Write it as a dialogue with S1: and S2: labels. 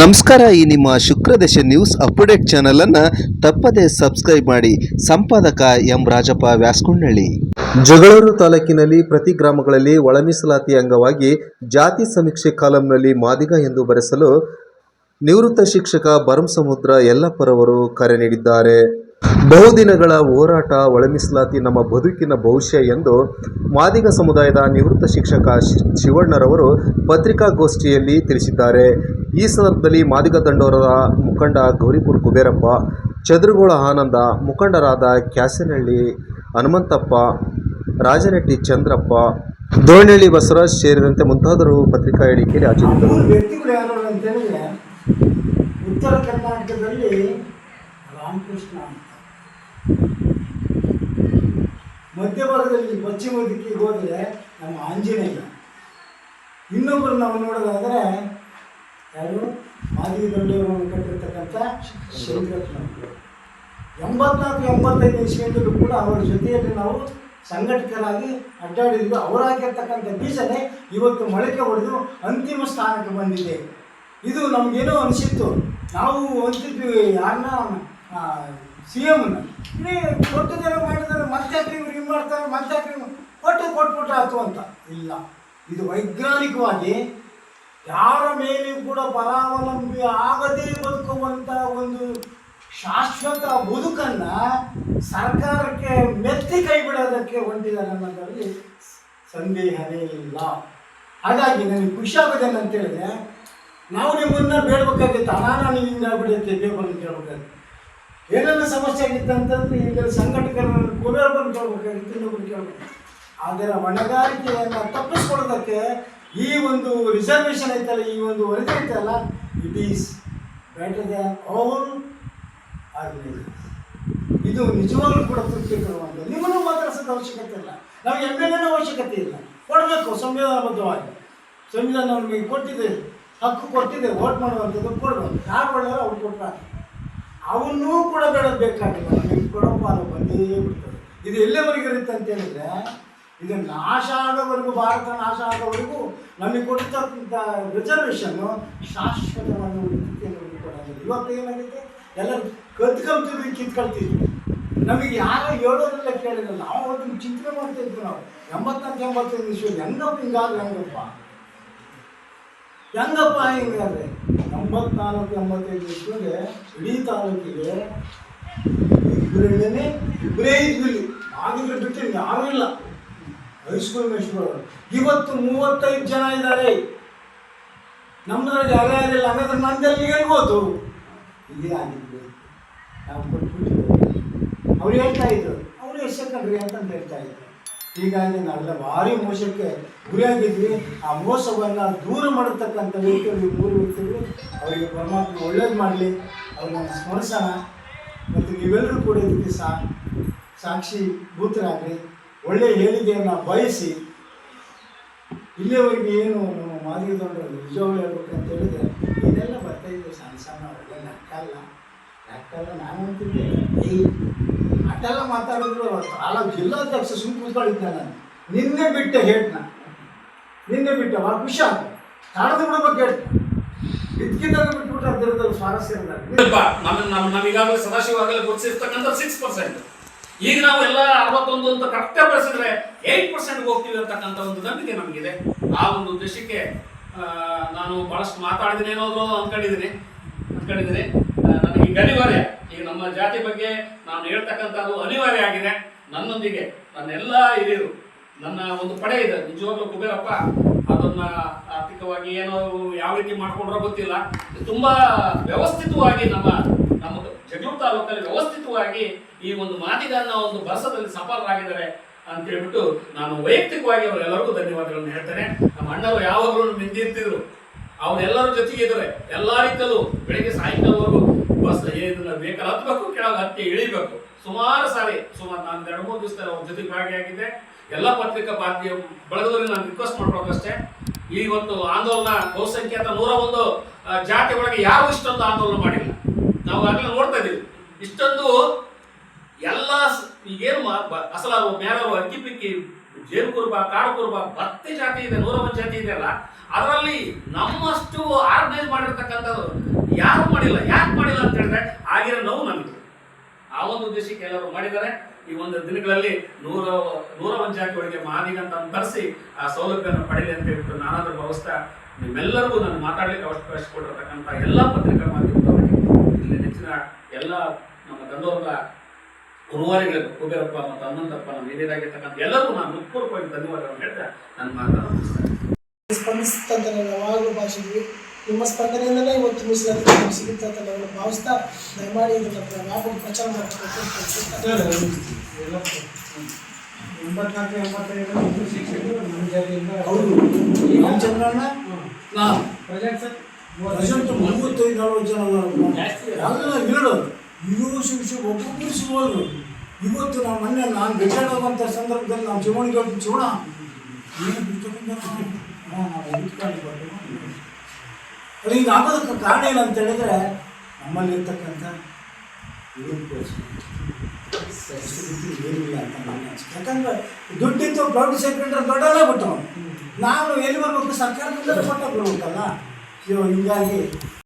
S1: ನಮಸ್ಕಾರ ಈ ನಿಮ್ಮ ಶುಕ್ರದಶ ನ್ಯೂಸ್ ಅಪ್ಡೇಟ್ ಚಾನಲನ್ನು ತಪ್ಪದೇ ಸಬ್ಸ್ಕ್ರೈಬ್ ಮಾಡಿ. ಸಂಪಾದಕ ಎಂ ರಾಜಪ್ಪ ವ್ಯಾಸ್ಕೊಂಡಳ್ಳಿ ಜಗಳೂರು ತಾಲೂಕಿನಲ್ಲಿ ಪ್ರತಿ ಗ್ರಾಮಗಳಲ್ಲಿ ಒಳಮೀಸಲಾತಿ ಅಂಗವಾಗಿ ಜಾತಿ ಸಮೀಕ್ಷೆ ಕಾಲಂನಲ್ಲಿ ಮಾದಿಗ ಎಂದು ಬರೆಸಲು ನಿವೃತ್ತ ಶಿಕ್ಷಕ ಭರಮಸಮುದ್ರ ಯಲ್ಲಪ್ಪರವರು ಕರೆ ನೀಡಿದ್ದಾರೆ. ಬಹುದಿನಗಳ ಹೋರಾಟ ಒಳಮೀಸಲಾತಿ ನಮ್ಮ ಬದುಕಿನ ಭವಿಷ್ಯ ಎಂದು ಮಾದಿಗ ಸಮುದಾಯದ ನಿವೃತ್ತ ಶಿಕ್ಷಕ ಶಿವಣ್ಣರವರು ಪತ್ರಿಕಾಗೋಷ್ಠಿಯಲ್ಲಿ ತಿಳಿಸಿದ್ದಾರೆ. ಈ ಸಂದರ್ಭದಲ್ಲಿ ಮಾದಿಗ ದಂಡೋರದ ಮುಖಂಡ ಗೌರಿಪುರ ಕುಬೇರಪ್ಪ, ಚದುರುಗೋಳ ಆನಂದ, ಮುಖಂಡರಾದ ಕ್ಯಾಸನಹಳ್ಳಿ ಹನುಮಂತಪ್ಪ ರಾಜನಟ್ಟಿ ಚಂದ್ರಪ್ಪ ದೋಣಿಹಳ್ಳಿ ಬಸವರಾಜ್ ಸೇರಿದಂತೆ ಮುಂತಾದರು ಪತ್ರಿಕಾ ಹೇಳಿಕೆಯಲ್ಲಿ ಹಾಜರಿದ್ದರು.
S2: ಉತ್ತರ ಕರ್ನಾಟಕದಲ್ಲಿ ರಾಮಕೃಷ್ಣ ಅಂತ ಮಧ್ಯಭಾಗದಲ್ಲಿ ಪಶ್ಚಿಮ ದಿಕ್ಕಿಗೆ ಹೋದರೆ ನಮ್ಮ ಆಂಜನೇಯ. ಇನ್ನೊಬ್ಬರು ನಾವು ನೋಡೋದಾದರೆ ಯಾರು? ಮಾದಿ ದೊಡ್ಡವರನ್ನು ಕಟ್ಟಿರ್ತಕ್ಕಂಥ ಶಂಕರಪ್ಪನವರು ಎಂಬತ್ನಾಲ್ಕು, ಎಂಬತ್ತೈದು ಇಸ್ವಿಯಲ್ಲೂ ಕೂಡ ಅವರ ಜೊತೆಯಲ್ಲಿ ನಾವು ಸಂಘಟಕರಾಗಿ ಅಡ್ಡಾಡಿದ್ದು ಅವರಾಗಿರ್ತಕ್ಕಂಥ ಬೀಜನೇ ಇವತ್ತು ಮೊಳಕೆ ಹೊಡೆದು ಅಂತಿಮ ಸ್ಥಾನಕ್ಕೆ ಬಂದಿದೆ. ಇದು ನಮಗೇನೋ ಅನಿಸಿತ್ತು. ನಾವು ಅಂತಿದ್ವಿ ಯಾರನ್ನ ಸಿ ಎಮ್ನ ಇಡೀ ಕೊಟ್ಟು ಮತ್ತೆ ಯಾಕೆ ಮತ್ತೆ ಹಿಂಗೆ ಮಾಡ್ತಾರೆ, ಮತ್ತೆ ಇವ್ರು ಕೊಟ್ಟು ಕೊಟ್ಬಿಟ್ರೆ ಆಯ್ತು ಅಂತ. ಇಲ್ಲ. ಇದು ವೈಜ್ಞಾನಿಕವಾಗಿ ಯಾರ ಮೇಲೆಯೂ ಕೂಡ ಪರಾವಲಂಬಿ ಆಗದೇ ಬದುಕುವಂಥ ಒಂದು ಶಾಶ್ವತ ಬದುಕನ್ನು ಸರ್ಕಾರಕ್ಕೆ ಮೆತ್ತಿ ಕೈ ಬಿಡೋದಕ್ಕೆ ಹೊಂಟಿದ್ದಾರೆ ಅನ್ನೋದರಲ್ಲಿ ಸಂದೇಹನೇ ಇಲ್ಲ. ಹಾಗಾಗಿ ನನಗೆ ಖುಷಿ ಅಂತೇಳಿದ್ರೆ ನಾವು ನಿಮ್ಮನ್ನ ಬೇಡಬೇಕಾಗಿತ್ತು. ಅನಾನ ಬಿಡುತ್ತೆ ಬೇಕು ಅಂತ ಕೇಳಬೇಕಾಗಿತ್ತು. ಏನೆಲ್ಲ ಸಮಸ್ಯೆ ಆಗಿತ್ತು ಅಂತಂದ್ರೆ ಈಗ ಸಂಘಟಕರನ್ನು ಪುನರ್ಬಂದು ಕೇಳಬೇಕಾಗಿತ್ತು, ಇನ್ನೊಬ್ಬರು ಕೇಳಬೇಕು. ಅದರ ಹೊಣೆಗಾರಿಕೆಯನ್ನು ತಪ್ಪಿಸ್ಕೊಳ್ಳೋದಕ್ಕೆ ಈ ಒಂದು ರಿಸರ್ವೇಷನ್ ಐತಲ್ಲ, ಈ ಒಂದು ವರದಿ ಐತಲ್ಲ it is better than all organisation ಇದು ನಿಜವಾಗ್ಲೂ ಕೂಡ ತೃಪ್ತಿಕರವಾಗಿದೆ. ನಿಮ್ಮನ್ನು ಮಾತಾಡಿಸೋದ ಅವಶ್ಯಕತೆ ಇಲ್ಲ. ನಮಗೆ ಎಂ ಎಲ್ ಎನ ಅವಶ್ಯಕತೆ ಇಲ್ಲ. ಕೊಡಬೇಕು, ಸಂವಿಧಾನಬದ್ಧವಾಗಿ. ಸಂವಿಧಾನ ನಮಗೆ ಕೊಟ್ಟಿದೆ, ಹಕ್ಕು ಕೊಟ್ಟಿದೆ ವೋಟ್ ಮಾಡುವಂಥದ್ದು ಕೊಡಬೇಕು. ಯಾರು ಒಳ್ಳೆಯವರು ಅವ್ರು ಕೊಟ್ಟಾಗ ಅವನ್ನೂ ಕೂಡ ಬೇಡ ಬೇಕಾಗಿಲ್ಲ. ನಮಗೆ ಕೊಡಪ್ಪ ಅದು ಬಂದೇ ಬಿಡ್ತದೆ. ಇದು ಎಲ್ಲಿವರೆಗೆ ಇರುತ್ತೆ ಅಂತ ಹೇಳಿದ್ರೆ, ಇದು ನಾಶ ಆಗೋವರೆಗೂ ಭಾರತ ನಾಶ ಆಗೋವರೆಗೂ ನಮಗೆ ಕೊಡ್ತಕ್ಕಂಥ ರಿಸರ್ವೇಷನ್ನು ಶಾಶ್ವತವಾಗಿ ಇದೆ. ಇವತ್ತು ಏನಾಗಿದೆ? ಎಲ್ಲರೂ ಕದ್ಕೊಂತಿದ್ವಿ ಕಿತ್ಕೊಳ್ತಿದ್ವಿ ನಮಗೆ ಯಾರು ಹೇಳೋದಿಲ್ಲ ಕೇಳಿಲ್ಲ ನಾವು ಅದನ್ನು ಚಿಂತನೆ ಮಾಡ್ತಾ ಇದ್ವಿ ನಾವು. ಎಂಬತ್ತಂತ ಎಂಬತ್ತೈದು ನಿಮಿಷ ಹೆಂಗಪ್ಪ ಹಿಂಗಾದ್ರೆ ಹೆಂಗಪ್ಪ? ಹೆಂಗಪ್ಪ ಹಿಂಗಾದ್ರೆ ಎಂಬತ್ನಾಲ್ಕು, ಎಂಬತ್ತೈದು ಇಸ್ವಿಗೆ ಇಡೀ ತಾಲೂಕಿಗೆ ಇಬ್ಬರೇ ಇಬ್ಬರೇ ಇದ್ವಿ ಆಗಿದ್ರೆ ಬಿಟ್ಟು ಯಾರೂ ಇಲ್ಲ. ಹೈಸ್ಕೂಲ್ ಮೇಷ್ಟ್ರು. ಇವತ್ತು ಮೂವತ್ತೈದು ಜನ ಇದ್ದಾರೆ. ನಮ್ಮದ್ರಾಗ ಯಾರ್ಯಾರಿಲ್ಲ ಹಾಗಾದ್ರೆ ನಂದಲ್ಲಿ ಹೇಳ್ಬೋದು? ಇದೇ ಆಗಿದ್ದು ನಾವು ಹೇಳ್ತಾಯಿದ್ರು ಅವ್ರು ಹೇಳ್ತಾ ಇದ್ರು. ಅವ್ರು ಸೆಕೆಂಡ್ರಿ ಅಂತಂದು ಹೇಳ್ತಾ ಇದ್ರು. ಹೀಗಾಗಿ ನಾವೆಲ್ಲ ಭಾರಿ ಮೋಸಕ್ಕೆ ಗುರಿಯಾಗಿದ್ವಿ. ಆ ಮೋಸವನ್ನು ದೂರ ಮಾಡತಕ್ಕಂಥ ವ್ಯಕ್ತಿಗಳು ಮೂರು ವ್ಯಕ್ತಿಗಳು. ಅವರಿಗೆ ಪರಮಾತ್ಮ ಒಳ್ಳೇದು ಮಾಡಲಿ, ಅವ್ರನ್ನ ಸ್ಮರಿಸೋಣ. ಮತ್ತು ನೀವೆಲ್ಲರೂ ಕೂಡ ಇದಕ್ಕೆ ಸಾ, ಸಾಕ್ಷಿ ಭೂತರಾಗಲಿ ಒಳ್ಳೆಯ ಹೇಳಿಕೆಯನ್ನು ಬಯಸಿ. ಇಲ್ಲಿಯವರೆಗೆ ಏನು ನಮ್ಮ ಮಾದಿಗದವರು ನಿಜವಾಗ್ಲೂ ಹೇಳ್ಬೇಕಂತ ಹೇಳಿದ್ರೆ, ಇದೆಲ್ಲ ಬರ್ತಾ ಇದೆ ಸಣ್ಣ ಸಣ್ಣ ಒಳ್ಳೆ ನಕ್ಕಲ್ಲ ನಕ್ಕಲ್ಲ ನಾನು ಅಂತಿದ್ದೆ ಅದೆಲ್ಲ ಮಾತಾಡಿದ್ರು ಅಲ್ಲ, ಜಿಲ್ಲಾಧ್ಯಕ್ಷ ಸುಮ್ಮನೆ ಕೂತ್ಕೊಂಡಿದ್ದೆ ನಾನು. ನಿನ್ನೆ ಬಿಟ್ಟೆ ಹೇಳ್ನ ನಿನ್ನೆ ಬಿಟ್ಟೆ ಭಾಳ ಖುಷಿ ಆಯ್ತು. ಕಾಣದು ಬಿಡ್ಬೇಕು ಹೇಟ್ ಇದಕ್ಕಿಂತ ಬಿಟ್ಬಿಟ್ಟು ಅದರದ್ದು ಸ್ವಾರಸ್ಯ
S3: ನಮ್ಮ ನಮ್ಮ ಸದಾಶಿವಾಗಲೇ ಗುರುತಿರ್ತಕ್ಕಂಥ ಸಿಕ್ಸ್ ಪರ್ಸೆಂಟ್ ಈಗ ನಾವು ಎಲ್ಲ ಅರವತ್ತೊಂದು ಅಂತ ಕರೆಕ್ಟ್ ಬಳಸಿದ್ರೆ ಏಟ್ ಪರ್ಸೆಂಟ್ ಹೋಗ್ತೀವಿ ಅಂತಕ್ಕಂಥ ಒಂದು ನಂಬಿಕೆ ನಮಗಿದೆ. ಆ ಒಂದು ಉದ್ದೇಶಕ್ಕೆ ನಾನು ಬಹಳಷ್ಟು ಮಾತಾಡಿದ್ದೀನಿ ಅನ್ನೋದು ಅಂದ್ಕೊಂಡಿದ್ದೀನಿ ಅಂದ್ಕೊಂಡಿದ್ದೀನಿ ನನಗೆ ಈಗ ಅನಿವಾರ್ಯ ಈಗ ನಮ್ಮ ಜಾತಿ ಬಗ್ಗೆ ನಾನು ಹೇಳ್ತಕ್ಕಂಥದ್ದು ಅನಿವಾರ್ಯ ಆಗಿದೆ. ನನ್ನೊಂದಿಗೆ ನನ್ನೆಲ್ಲ ಹಿರಿಯರು, ನನ್ನ ಒಂದು ಪಡೆ ಇದೆ, ನಿಜವಾಗ್ಲೂ ಕುಬೇರಪ್ಪ, ಅದನ್ನ ಆರ್ಥಿಕವಾಗಿ ಏನೋ ಯಾವ ರೀತಿ ಮಾಡ್ಕೊಂಡ್ರೋ ಗೊತ್ತಿಲ್ಲ. ತುಂಬಾ ವ್ಯವಸ್ಥಿತವಾಗಿ ನಮ್ಮ ನಮ್ಮ ಜಗಳೂರು ತಾಲೂಕಲ್ಲಿ ವ್ಯವಸ್ಥಿತವಾಗಿ ಈ ಒಂದು ಮಾತಿಗನ್ನ ಒಂದು ಬಸದಲ್ಲಿ ಸಫಲರಾಗಿದ್ದಾರೆ ಅಂತ ಹೇಳ್ಬಿಟ್ಟು ನಾನು ವೈಯಕ್ತಿಕವಾಗಿ ಅವರೆಲ್ಲರಿಗೂ ಧನ್ಯವಾದಗಳನ್ನು ಹೇಳ್ತೇನೆ. ನಮ್ಮ ಅಣ್ಣರು ಯಾವಾಗಲೂ ಮಿಂದಿರ್ತಿದ್ರು ಅವರೆಲ್ಲರ ಜೊತೆಗೆ ಇದ್ದಾರೆ. ಎಲ್ಲ ರೀತಿಯಲ್ಲೂ ಬೆಳಿಗ್ಗೆ ಸಾಯಂಕಾಲವರೆಗೂ ಬಸ್ ಏನಿಲ್ಲ ವೆಹಿಕಲ್ ಹತ್ಬೇಕು, ಕೆಳಗೆ ಹತ್ತಿ ಇಳಿಬೇಕು. ಸುಮಾರು ಸಾರಿ, ಸುಮಾರು ನಾನು ಎರಡು, ಮೂರು ದಿವಸದಲ್ಲಿ ಅವ್ರ ಜೊತೆಗೆ ಭಾಗಿಯಾಗಿದ್ದೆ. ಎಲ್ಲ ಪತ್ರಿಕಾ ಬಾಧ್ಯ ಬಳಗದಲ್ಲಿ ನಾನು ರಿಕ್ವೆಸ್ಟ್ ಮಾಡ್ಬೇಕಷ್ಟೇ ಒಂದು ಆಂದೋಲನ ಬಹುಸಂಖ್ಯಾತ ನೂರ ಒಂದು ಜಾತಿ ಒಳಗೆ ಯಾರು ಇಷ್ಟೊಂದು ಆಂದೋಲನ ಮಾಡಿಲ್ಲ. ನಾವು ಆಗಲೇ ನೋಡ್ತಾ ಇದ್ದೀವಿ. ಇಷ್ಟೊಂದು ಎಲ್ಲ ಈಗೇನು ಅಸಲ ಮೇಲೆ ಅಸಲಾರು ಮೇಲಾರು ಅಕ್ಕಿ ಪಿಕ್ಕಿ, ಜೇನು ಕುರುಬ, ಕಾಡು ಕುರುಬ ಭಕ್ತಿ ಜಾತಿ ಇದೆ ನೂರ ಒಂದು ಜಾತಿ ಇದೆಯಲ್ಲ ಅದರಲ್ಲಿ ನಮ್ಮಷ್ಟು ಆರ್ಗನೈಸ್ ಮಾಡಿರ್ತಕ್ಕಂಥದ್ದು ಯಾರು ಮಾಡಿಲ್ಲ ಯಾಕೆ ಮಾಡಿಲ್ಲ ಅಂತ ಹೇಳಿದ್ರೆ ಆಗಿರೋ ನೋವು ನಮಗೆ. ಆ ಒಂದು ಉದ್ದೇಶಕ್ಕೆ ಎಲ್ಲರೂ ಮಾಡಿದ್ದಾರೆ. ಈ ಒಂದು ದಿನಗಳಲ್ಲಿ ನೂರ ನೂರ ಒಂದು ಜಾತಿಗಳಿಗೆ ಮಾದಿಗಂತ ತರಿಸಿ ಆ ಸೌಲಭ್ಯವನ್ನು ಪಡೆಯಲಿ ಅಂತ ಹೇಳ್ಬಿಟ್ಟು ನಾನಾದ್ರೂ ಭಾವಿಸ್ತಾ ನಿಮ್ಮೆಲ್ಲರಿಗೂ ನಾನು ಮಾತಾಡಲಿಕ್ಕೆ ಅವಕಾಶ ಕೊಟ್ಟಿರ್ತಕ್ಕಂಥ ಎಲ್ಲ ಪತ್ರಿಕಾ ಮಾಧ್ಯಮದವರಿಗೆ ಇಲ್ಲಿ ನೆಚ್ಚಿನ ಎಲ್ಲ ನಮ್ಮ ಗಂಧರ್ವ ಗುರುವಾರಿಗಳಿಗೆ ಕುಬೇರಪ್ಪ ಮತ್ತು ಹನುಮಂತಪ್ಪ ನಮ್ಮ ಹಿರಿಯರಾಗಿರ್ತಕ್ಕಂಥ ಎಲ್ಲರಿಗೂ ನಾನು ಹೃತ್ಪೂರ್ವಕವಾಗಿ ಧನ್ಯವಾದಗಳನ್ನು ಹೇಳ್ತಾ ನನ್ನ ಮಾತನ್ನು ಮುಗಿಸ್ತೇನೆ
S4: ಸ್ಪಂದಿಸ್ತಂತ ನಾವು ಯಾವಾಗಲೂ ಭಾಷೆಗೆ ನಿಮ್ಮ ಸ್ಪಂದನೆಯಿಂದಲೇ ಇವತ್ತು ಮೀಸಲಾತಿ ಸಿಗುತ್ತೆ ಅಂತ ನಾನು ಭಾವಿಸ್ತಾ ದಯಮಾಡಿ ಇದನ್ನು ವ್ಯಾಪಕ ಪ್ರಚಾರ ಮಾಡಬೇಕು
S2: ಎಂಬತ್ನಾಲ್ಕು ಎಂಬತ್ತೈದು ಶಿಕ್ಷಕರು ನಮ್ಮ ಜಾತಿಯಿಂದ ಹೌದು. ನಮ್ಮ ಜನರನ್ನ ನಾವು ಪ್ರೆಸೆಂಟ್ ಮೂವತ್ತೈದು ನಲವತ್ತು ಜನ ಯಾವ್ದೆಲ್ಲ ಇರೋದು ಇವರು ಶಿಕ್ಷೆ ಒಬ್ಬೊಬ್ಬರು ಸಿಗೋದು ಇವತ್ತು ನಾವು ಮೊನ್ನೆ ನಾನು ಬೆಟ್ಟಾಡುವಂಥ ಸಂದರ್ಭದಲ್ಲಿ ನಾವು ಹೋಗ್ತೀವಿ ಚೂಡ ಏನು ಅದು ಈಗ ಆಗೋದಕ್ಕೆ ಕಾರಣ ಏನಂತ ಹೇಳಿದ್ರೆ ನಮ್ಮಲ್ಲಿ ಇರ್ತಕ್ಕಂಥ ಏನಿಲ್ಲ ಅಂತ ನನ್ನ ಅನಿಸಿಕೆ. ಯಾಕಂದ್ರೆ ದುಡ್ಡಿತ್ತು ಪ್ರೌಢ ಸೆಕ್ರೆಟರಿ ದೊಡ್ಡಲ್ಲ ಬಿಟ್ಟು. ನಾನು ಎಲ್ಲಿ ಬರ್ಬೇಕು ಸರ್ಕಾರದಿಂದ ಕೊಟ್ಟ ಬರ್ಬೇಕಲ್ಲ? ಸೊ ಹಿಂಗಾಗಿ